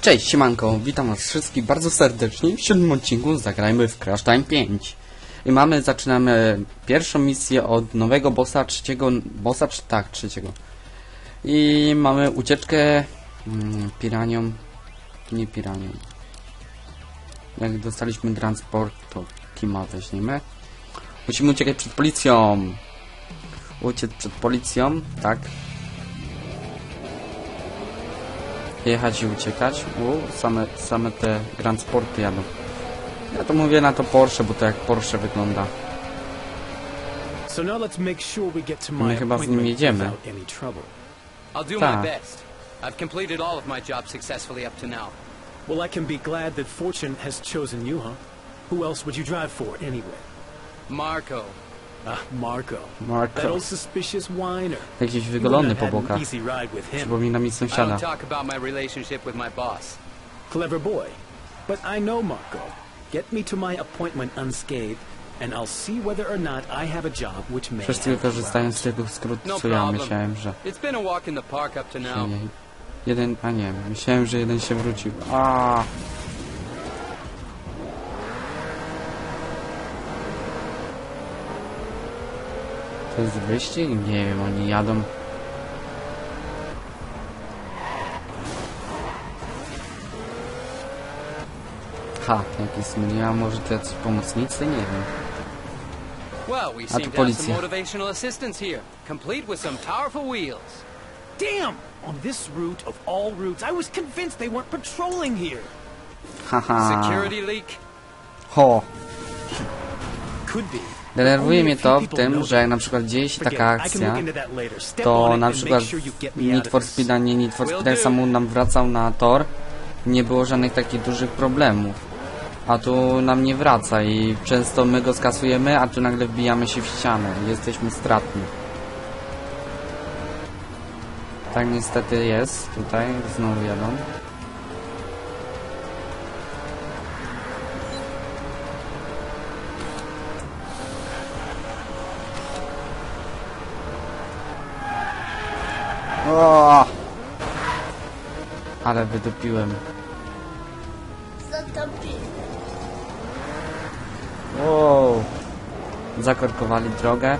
Cześć, siemanko, witam was wszystkich bardzo serdecznie w siódmym odcinku Zagrajmy w Crash Time 5 I mamy, zaczynamy pierwszą misję od nowego bossa, trzeciego, bossa, tak, trzeciego. I mamy ucieczkę mm, piranią, nie piranią. Jak dostaliśmy transport, to Kima weźmiemy. Musimy uciekać przed policją. Uciec przed policją, tak jechać i uciekać. U, same, same te Grand Sporty jadą. Ja to mówię na to Porsche, bo to jak Porsche wygląda. So now let's make sure we get to My chyba z nim jedziemy. Tak. my best. I've completed all of my jobs successfully up to now. Well, I can be glad that fortune has chosen you, huh? Who else would you drive for, anyway? Marco. Ah, Marco. That Marko. old suspicious whiner. Jakiś wygolony po bokach. an easy ride with him. Przypomina mi sąsiada. talk about my relationship with my boss. Clever boy. But I know Marco. Get me to my appointment unscathed, and I'll see whether or not I have a job which may Wszyscy korzystają z tego skrótu, No co ja myślałem, że It's been a walk in the park up to now. Jeden, a nie, myślałem, że jeden się wrócił. A. To jest wyścig? Nie wiem, oni jadą. Ha, jaki smyli, a może to jacyś pomocnicy? Nie wiem. Well, we A tu seem to have some policja. motivational assistance here, complete with some powerful wheels. Damn! On this route of all routes, I was convinced they weren't patrolling here. Haha. Security leak? Ho. Could be. Denerwuje mnie to w tym, że jak na przykład dzieje się taka akcja, to na przykład Need for. Speed, a nie Need for Speed, sam nam wracał na tor, nie było żadnych takich dużych problemów. A tu nam nie wraca i często my go skasujemy, a tu nagle wbijamy się w ścianę i jesteśmy stratni. Tak niestety jest tutaj, znowu jadą. O! Ale wydupiłem. Wow. Zakorkowali drogę.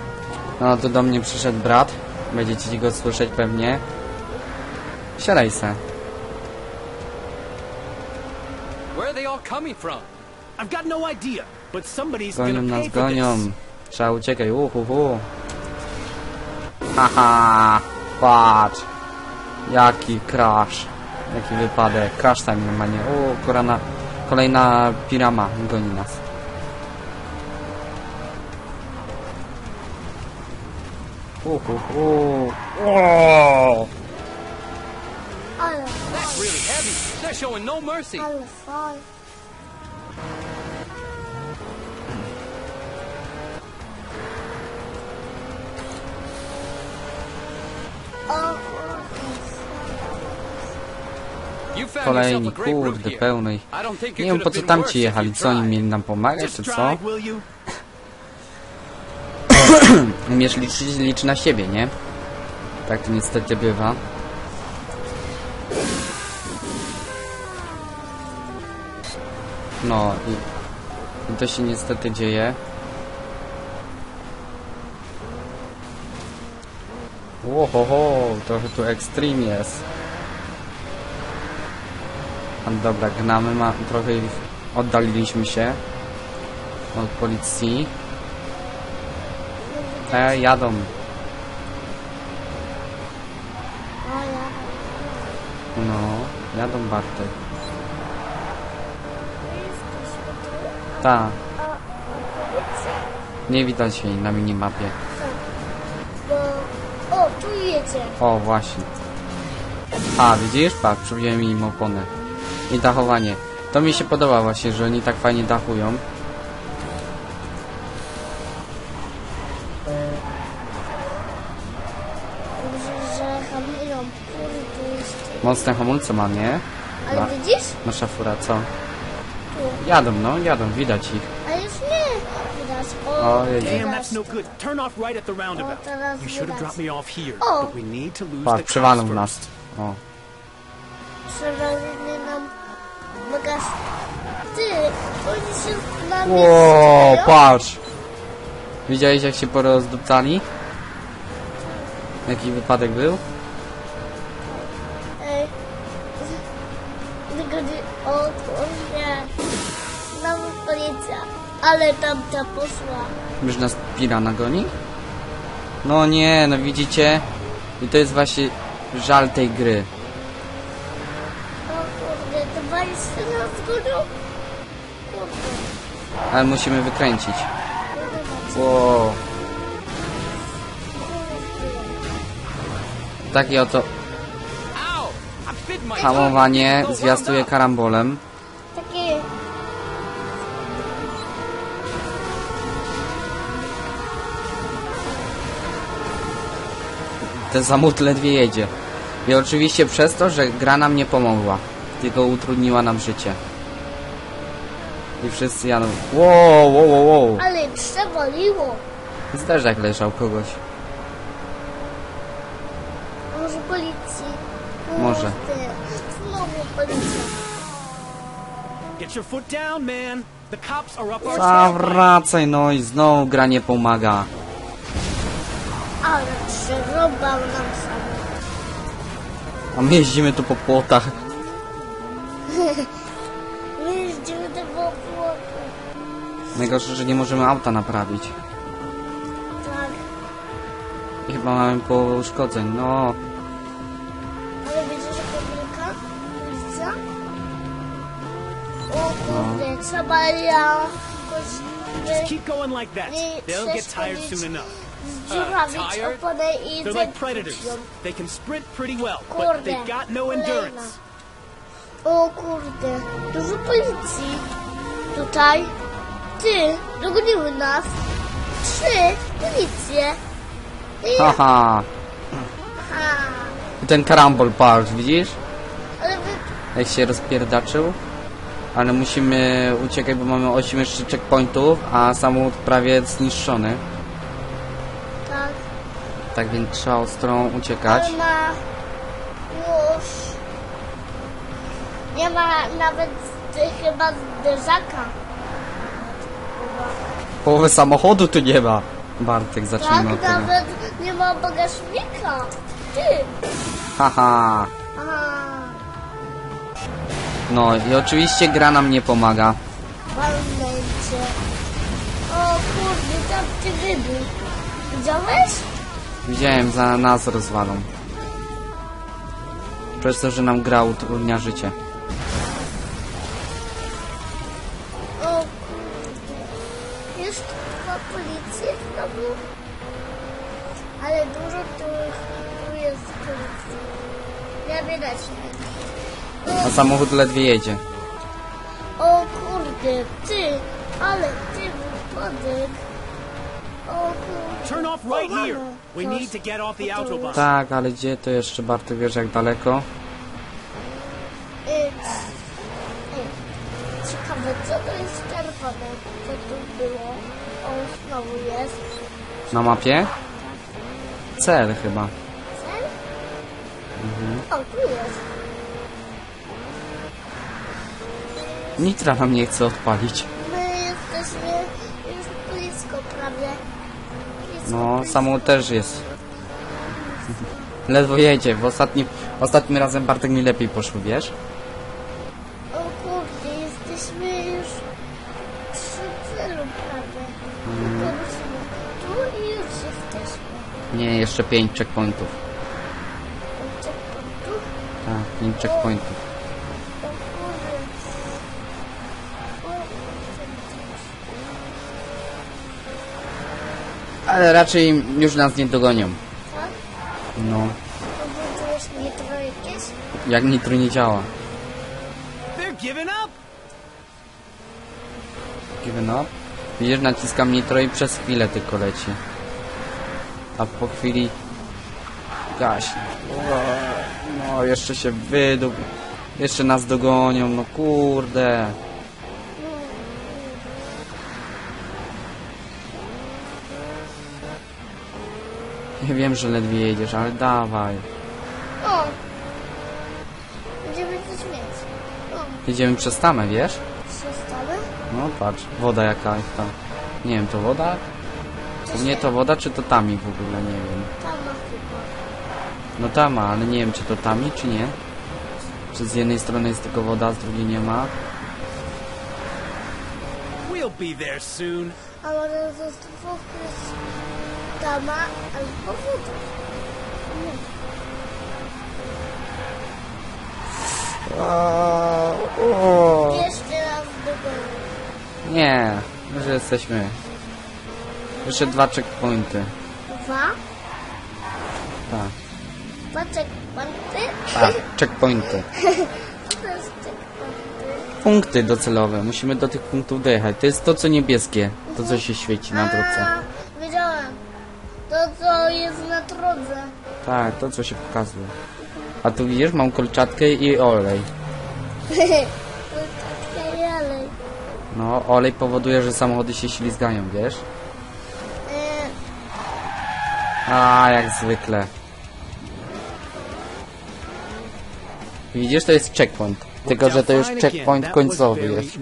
No tu do mnie przyszedł brat. Będziecie go słyszeć pewnie. Siadaj se. Where are they all coming from? I've got no idea, but somebody's Gonią gonna nas, gonią. Trzeba uciekać. Uhuhu. Haha. Patrz. Jaki crash. Jaki wypadek. Crash tam normalnie. O, korana. Kolejna pirama goni nas. Uhuhu. O! Ale, That's really heavy. They're showing no mercy. Kolejni, kurde, it Nie wiem po co tam ci jechali, co oni mieli nam pomagać, czy co? Umiesz liczyć, licz na siebie, nie? Tak to niestety bywa. No i, to się niestety dzieje. Ohoho, trochę tu extreme jest. Dobra, gnamy, ma, trochę oddaliliśmy się od policji. E, jadą. No, jadą Bartek. Ta. Nie widać jej na minimapie. O, tu jedzie. O, właśnie. A, widzisz? Patrz, przybiłem im oponę. I dachowanie. To mi się podoba właśnie, że oni tak fajnie dachują. Dobrze, że hamują. Kurde. Mocne hamulce ma, nie? Ale Ma. widzisz? Nasza fura, co? Tu. Jadą, no, jadą, widać ich. A już nie. Widać. O, O, jedzie. Damn, widać. that's no good. Turn off right at the roundabout. O, teraz You should have widać. dropped me off here, O. but we need to lose Patrz, the cops nas. first. O. Przewalili nam Oni się na mnie Ło, strzelają. patrz! Widziałeś jak się porozdupcali? Jaki wypadek był? Ej. Tylko nie... O kurde. Znowu policja. Ale tamta poszła. Już nas pirana goni? No nie, no widzicie? I to jest właśnie żal tej gry. O kurde, to państwo nas gonią? Kurde. Ale musimy wykręcić. Wow. Takie oto hamowanie zwiastuje karambolem. Takie... Ten samochód ledwie jedzie. I oczywiście przez to, że gra nam nie pomogła. Tylko utrudniła nam życie. I wszyscy jadą. Wow, wow, wow, wow. Ale przewaliło. Zderzak leżał kogoś. Może policji? Może. Kurde, Znowu policja. Get your foot down, man. The cops are up Zawracaj no i znowu gra nie pomaga. Ale przerobał nam samochód. A my jeździmy tu po płotach. Najgorsze, że nie możemy auta naprawić. Tak. I chyba mamy połowę uszkodzeń. No, Ale że pomyłka? Policja? O kurde, trzeba jakoś Just keep going like that. They'll get tired soon enough. Uh, tired? oponę i They're like predators. They can sprint pretty well, but they've got no endurance. O kurde, dużo policji. Tutaj. Ty, dogoniły nas. Trzy policje. I haha. ha. I ten karambol, patrz, widzisz? Ale wy... Jak się rozpierdaczył. Ale musimy uciekać, bo mamy 8 jeszcze checkpointów, a samochód prawie zniszczony. Tak. Tak więc trzeba ostrą uciekać. Ale ma już... Nie ma nawet chyba zderzaka. Połowy samochodu tu nie ma. Bartek, zacznijmy Tak, nawet nie ma bagażnika. Ty. Haha. Aha. No i oczywiście gra nam nie pomaga. Walnęcie. O kurde, tam ty wybuch. Widziałeś? Widziałem, za nas rozwalą. Przez to, że nam gra utrudnia życie. Jest dwa policje znowu. Ale dużo tu, tu jest policji. Nie widać. A samochód ledwie jedzie. O kurde, ty, ale ty wypadek. O kurde. Turn off right here. We need to get off the autobahn. Tak, ale gdzie to jeszcze Bartek wiesz jak daleko? Y, y, Ciekawe, co to jest czerwone? Co tu było? Znowu jest. Na mapie? Cel chyba. Cel? O, tu jest. Nitra nam nie chce odpalić. My jesteśmy już blisko prawie. Blisko, No, blisko. samochód też jest. Ledwo jedzie. W ostatnim, ostatnim razem Bartek mi lepiej poszło, wiesz? Musimy tu i już jesteśmy. Nie, jeszcze 5 checkpointów. Tu. Tak, 5 checkpointów. O kurde. O, Ale raczej już nas nie dogonią. tak? No, Obudziłeś nitro jakieś? jak nitro nie działa. They're giving up. Given up. Widzisz, naciskam nitro i przez chwilę tylko leci. A po chwili gaśnie. No, jeszcze się wydup. Jeszcze nas dogonią, no kurde. Ja wiem, że ledwie jedziesz, ale dawaj. O! Będziemy coś mieć. O, Jedziemy przez tamę, wiesz? No patrz, woda jakaś tam. Nie wiem, to woda? To nie to woda, czy to tami w ogóle, nie wiem. Tam ma chyba. No tam ma, ale nie wiem, czy to tami, czy nie. Czy z jednej strony jest tylko woda, z drugiej nie ma. We'll be there soon. A może jest dama albo woda. Góry. Nie, już jesteśmy. Jeszcze dwa checkpointy. Dwa. Tak, Dwa checkpointy. tak, checkpointy. Punkty docelowe, musimy do tych punktów dojechać. To jest to, co niebieskie, to, co się świeci na drodze. A, Wiedziałem. To co jest na drodze. Tak, to, co się pokazuje. A tu widzisz, mam kolczatkę i olej. No, olej powoduje, że samochody się ślizgają, wiesz? A, jak zwykle. Widzisz, to jest checkpoint. Tylko, że to już checkpoint końcowy jest.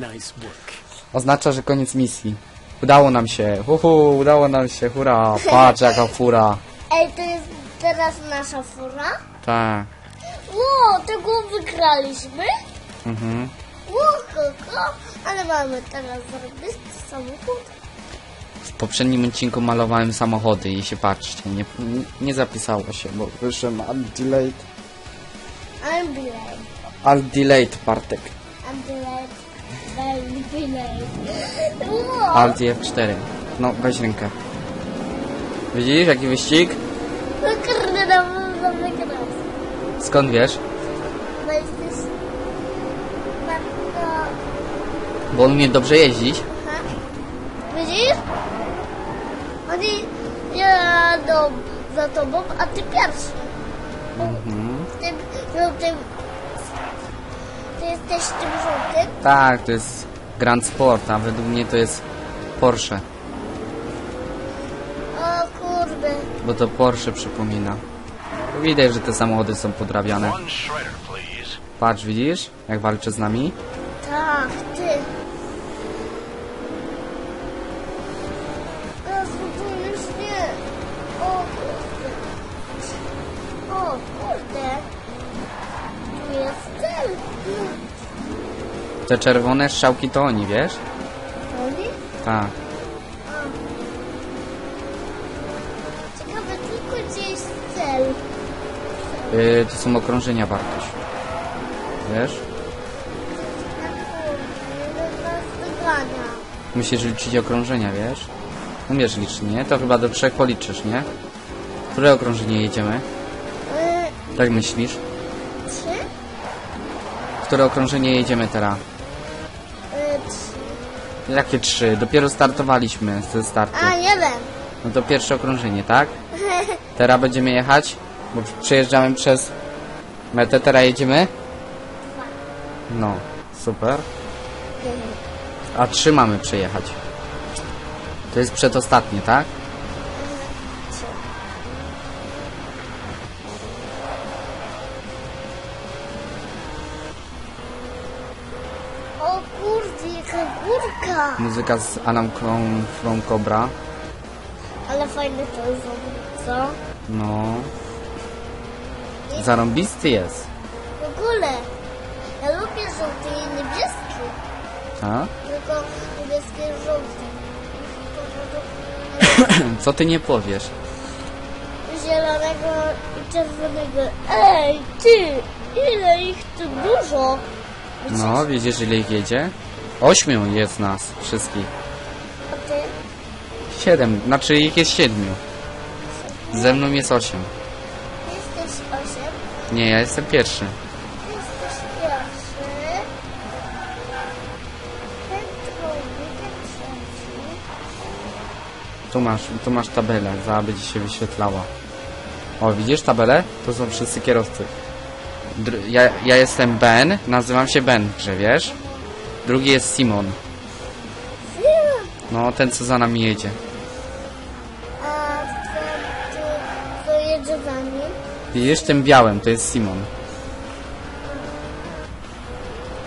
Oznacza, że koniec misji. Udało nam się. Uhu, udało nam się. Hurra. Patrz, jaka fura. Ej, to jest teraz nasza fura? Tak. Ło, tego wygraliśmy? Mhm. Koko. Ale mamy teraz zrobić samochód. W poprzednim odcinku malowałem samochody i się patrzcie, nie, nie zapisało się, bo wyszłem alt delayed. I'm delayed. Alt delayed, Bartek. I'm delayed. Very delayed. Ło. Alt F4. No, weź rękę. Widzisz, jaki wyścig? No kurde, na pewno wygrał. Skąd wiesz? Bo jesteś bardzo... Bo on umie dobrze jeździć. Ha? Widzisz? Oni jadą za tobą, a ty pierwszy. Mhm. Tym żółtym... Ty jesteś tym żółtym? Tak, to jest Grand Sport, a według mnie to jest Porsche. O kurde. Bo to Porsche przypomina. Widać, że te samochody są podrabiane. One shredder, please. Patrz, widzisz? Jak walczy z nami? Te czerwone strzałki to oni, wiesz? Oni? Tak. Ciekawe tylko gdzie jest cel. Yy, to są okrążenia, Bartoś. Wiesz? Musisz liczyć okrążenia, wiesz? Umiesz liczyć, nie? To chyba do trzech policzysz, nie? Które okrążenie jedziemy? Yy, Tak myślisz? trzy? Które okrążenie jedziemy teraz? Jakie trzy? Dopiero startowaliśmy ze startu. A, jeden. No to pierwsze okrążenie, tak? Teraz będziemy jechać, bo przejeżdżamy przez metę, teraz jedziemy? No, super. A trzy mamy przejechać. To jest przedostatnie, tak? O kurde, jaka górka. Muzyka z Alam From, Cobra. Ale fajne to jest co? No. Zarąbisty jest. W ogóle. Ja lubię żółty i niebieski. Tak? Tylko niebieski i żółty. Co ty nie powiesz? Zielonego i czerwonego. Ej, ty! Ile ich tu dużo? No, widzisz ile ich jedzie? Ośmiu jest nas wszystkich. A ty? Siedem, znaczy ich jest siedmiu. Ze mną jest osiem. Jesteś osiem. Nie, ja jestem pierwszy. Jesteś pierwszy. Ten drugi, ten trzeci. Tu masz, tu masz tabelę, za będzie się wyświetlała. O, widzisz tabelę? To są wszyscy kierowcy. Dr ja, ja jestem Ben, nazywam się Ben, że wiesz? Drugi jest Simon. No, ten co za nami jedzie. A ty, co jedzie za nim? Widzisz, tym białym to jest Simon.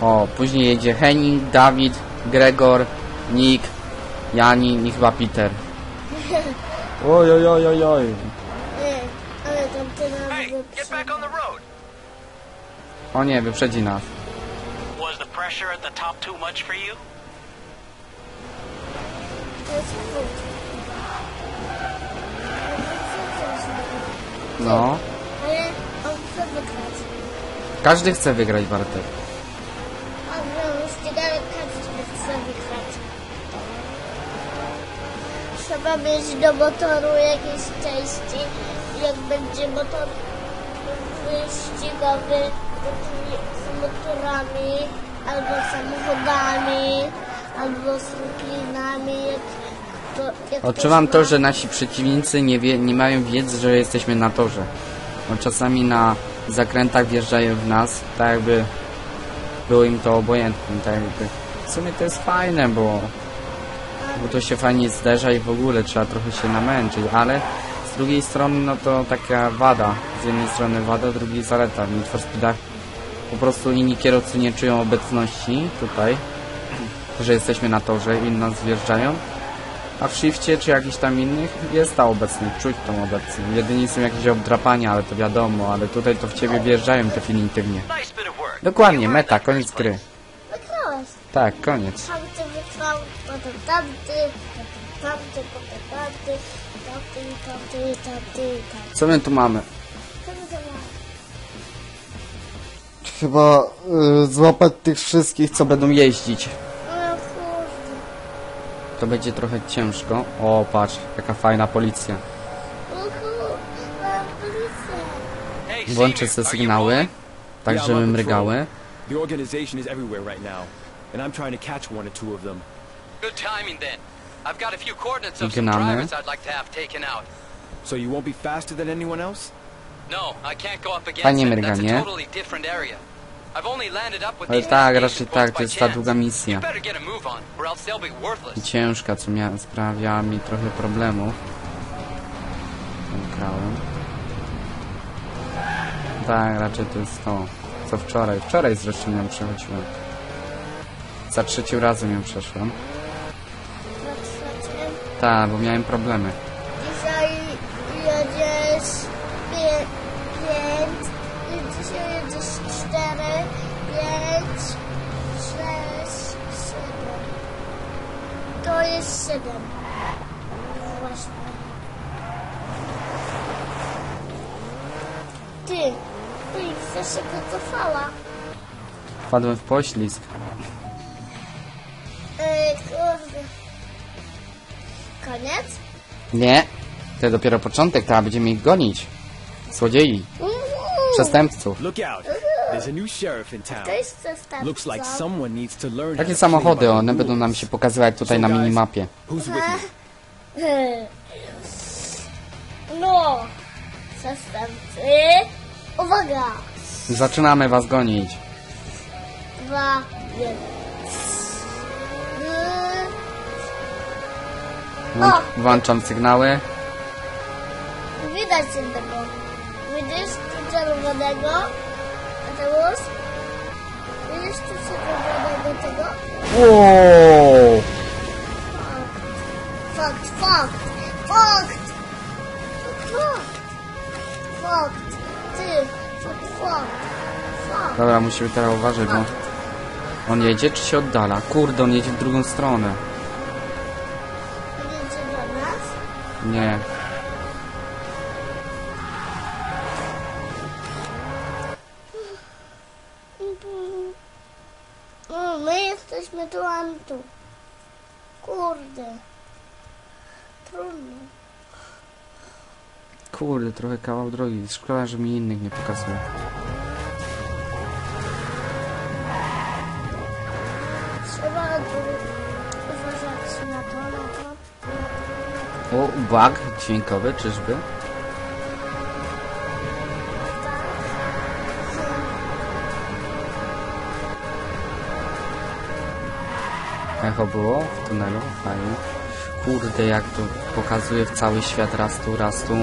O, później jedzie Henning, Dawid, Gregor, Nick, Janin i chyba Peter. Oj, oj, oj, oj, oj. Nie, ale tamte Hey, nazwy get back on the road. O nie, wyprzedzi nas. Was the pressure at the top too much for you? To jest wód. No. Ale on chce wygrać. Każdy chce wygrać, Bartek. A no, każdy chce wygrać. Trzeba mieć do motoru jakieś części. Jak będzie motor wyścigowy z motorami, albo samochodami, albo z ruplinami. Jak to, jak Odczuwam to, że nasi przeciwnicy nie, wie, nie mają wiedzy, że jesteśmy na torze. Bo czasami na zakrętach wjeżdżają w nas, tak jakby było im to obojętne. Tak jakby. W sumie to jest fajne, bo, bo to się fajnie zderza i w ogóle trzeba trochę się namęczyć, ale z drugiej strony no to taka wada. Z jednej strony wada, z drugiej zaleta. W Need for Speedach po prostu inni kierowcy nie czują obecności tutaj, że jesteśmy na torze i nas wjeżdżają. A w shifcie czy jakichś tam innych jest ta obecność, czuć tą obecność. Jedynie są jakieś obdrapania, ale to wiadomo, ale tutaj to w ciebie wjeżdżają definitywnie. Dokładnie, meta, koniec gry. Tak, koniec. Co my tu mamy? Chyba y, złapać tych wszystkich, co będą jeździć. Kurde. To będzie trochę ciężko. O, patrz, jaka fajna policja. O kurde. Mam policję. Włączę sygnały, tak Yeah, I'm żeby mrygały. The organization is everywhere right now, and I'm trying to catch one or two of them. Good timing then. I've got a few coordinates of some Gnamy. drivers I'd like to have taken out. So you won't be faster than anyone else? No, I can't go up against Fajnie them. mryga, That's a nie? totally different area. I've only landed up with Ale tak, raczej tak, to jest ta długa misja. I ciężka, co mia- sprawia mi trochę problemów. Grałem. Tak, raczej to jest to, co wczoraj. Wczoraj zresztą ją przechodziłem. Za trzecim razem ją przeszłem. Tak, bo miałem problemy. Dzisiaj jedziesz jest siedem. Właśnie. Ty, policja się wycofała. Wpadłem w poślizg. Ej, kurde. Koniec? Nie, to dopiero początek, teraz będziemy ich gonić. Złodziei, Uuu. przestępców. Look out! There's a new sheriff in town. To jest zestawca. Looks like someone needs to learn how Takie to samochody, the one będą nam rules. się pokazywać tutaj na minimapie. Who's with me? No, zastępcy. Uwaga! Zaczynamy was gonić. Dwa, jeden. Włą- Włączam sygnały. Widać jednego. Widzisz tu czerwonego? Mateusz? Widzisz tu czerwonego tego? Wow! Fakt, fakt, fakt! Fakt! Fakt! Ty! Fakt, fakt! Fakt! Dobra, musimy teraz uważać, bo on jedzie czy się oddala? Kurde, on jedzie w drugą stronę. Jedziecie do nas? Nie. Tu. Kurde. Trudno. Kurde, trochę kawał drogi. Szkoda, że mi innych nie pokazuje. Trzeba uważać na to, na to. O, bug dźwiękowy, czyżby? Echo było w tunelu, fajnie. Kurde, jak to pokazuje w cały świat raz tu raz tu.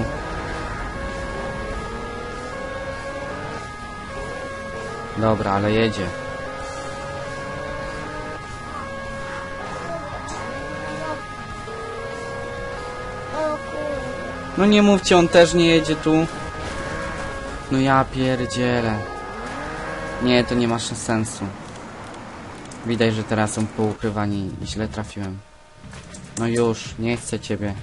Dobra, ale jedzie. No nie mówcie, on też nie jedzie tu. No ja pierdzielę. Nie, to nie ma sensu. Widać, że teraz są poukrywani i źle trafiłem. No już, nie chcę ciebie.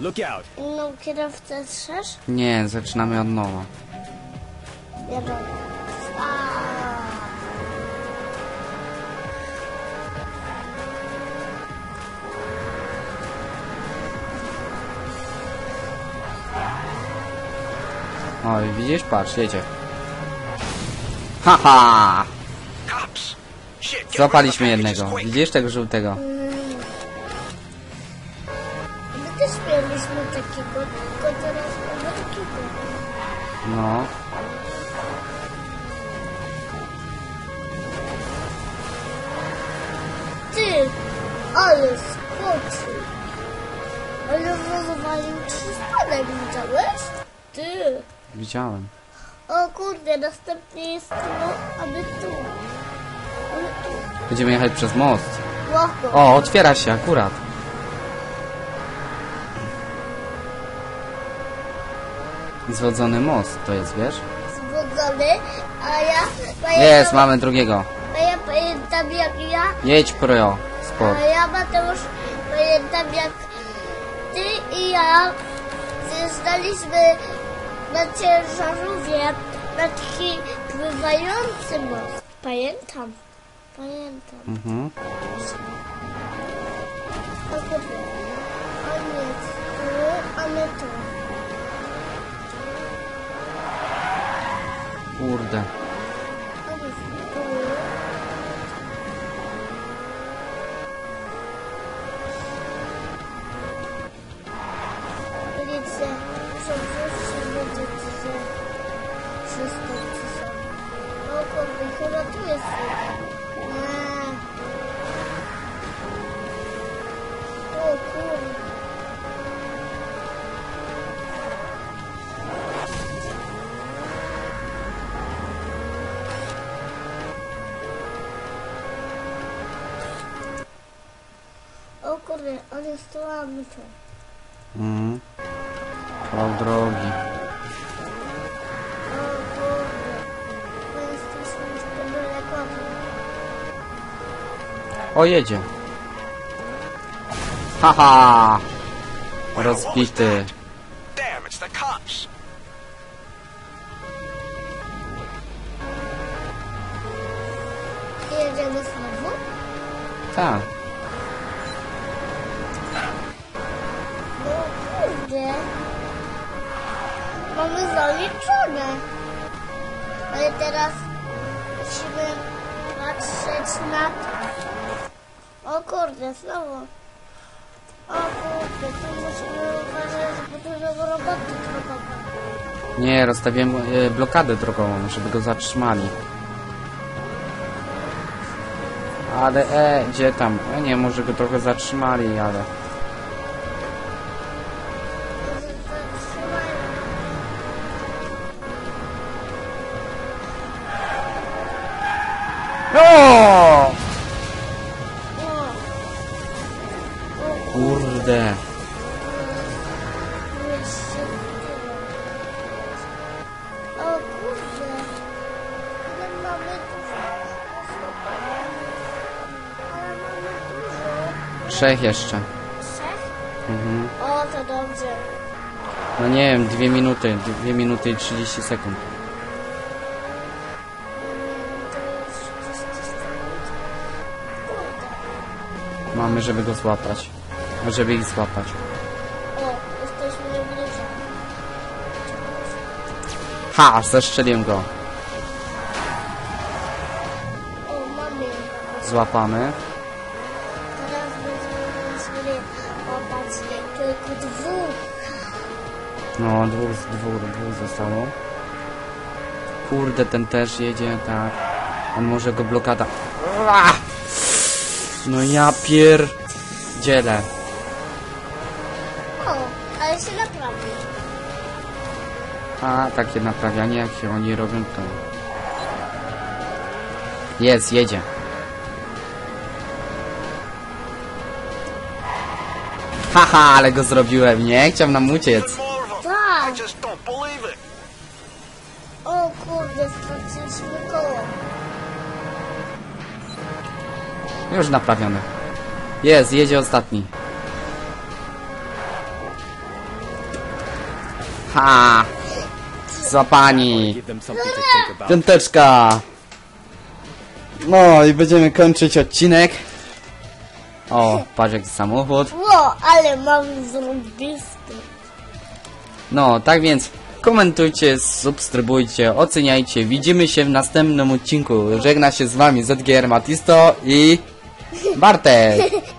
Look out. Inną kierowcę trzesz? Nie, zaczynamy od nowa. Aaa. Oj, widzisz? Patrz, jedzie. Haha! Cops! Złapaliśmy jednego. Widzisz tego żółtego? My też mieliśmy takiego, tylko teraz mamy takiego. No. Ty! Ale skoczył! Ale rozwalił trzy spadek, widziałeś? Ty! Widziałem. O kurde, następnie jest no, a my tu. Będziemy jechać przez most. O, otwiera się akurat. Zwodzony most to jest, wiesz? Zbudzony, a ja Jest, mamy drugiego. a ja pamiętam jak ja, Jedź pro, sport. a ja Mateusz pamiętam jak ty i ja zjeżdżaliśmy na ciężarówce na taki pływający most. Pamiętam, pamiętam. Mhm. O kurde, on jest tu, a my tu. Kurde. On jest tu. Mhm. O drogi. O kurde. My jesteśmy już po daleko. O, jedzie. Haha! Rozbity. Damn, it's the cops! Jedziemy znowu? Tak. Teraz musimy patrzeć na to. O kurde, znowu. O kurde, tu musimy uważać, bo tu znowu roboty drogowe. Nie, rozstawiłem e, blokadę drogową, żeby go zatrzymali. Ale e, gdzie tam? E, nie, może go trochę zatrzymali, ale... Trzech jeszcze. Trzech? Mhm. O, to dobrze. No nie wiem, dwie minuty. Dwie minuty i 30 sekund. To jest 30 sekund. Kurde. Mamy, żeby go złapać. Żeby ich złapać. O, jesteśmy bliżej. Ha! Zestrzeliłem go. O, mamy. Złapamy. No, dwóch, dwóch, dwóch zostało. Kurde, ten też jedzie, tak. A może go blokada. No ja pier... Dzielę. O, ale się naprawi. A takie naprawianie, jak się oni robią, to... Jest, jedzie. Haha, ale go zrobiłem, nie? Chciałem nam uciec. Just don't believe it. O kurde, straciliśmy koło. Już naprawiony. Jest, jedzie ostatni. Ha! About. Piąteczka! No i będziemy kończyć odcinek. O, patrz jaki samochód. Ło, ale mamy zrobisty. No, tak więc komentujcie, subskrybujcie, oceniajcie. Widzimy się w następnym odcinku. Żegna się z wami ZGR Matisto i Bartek.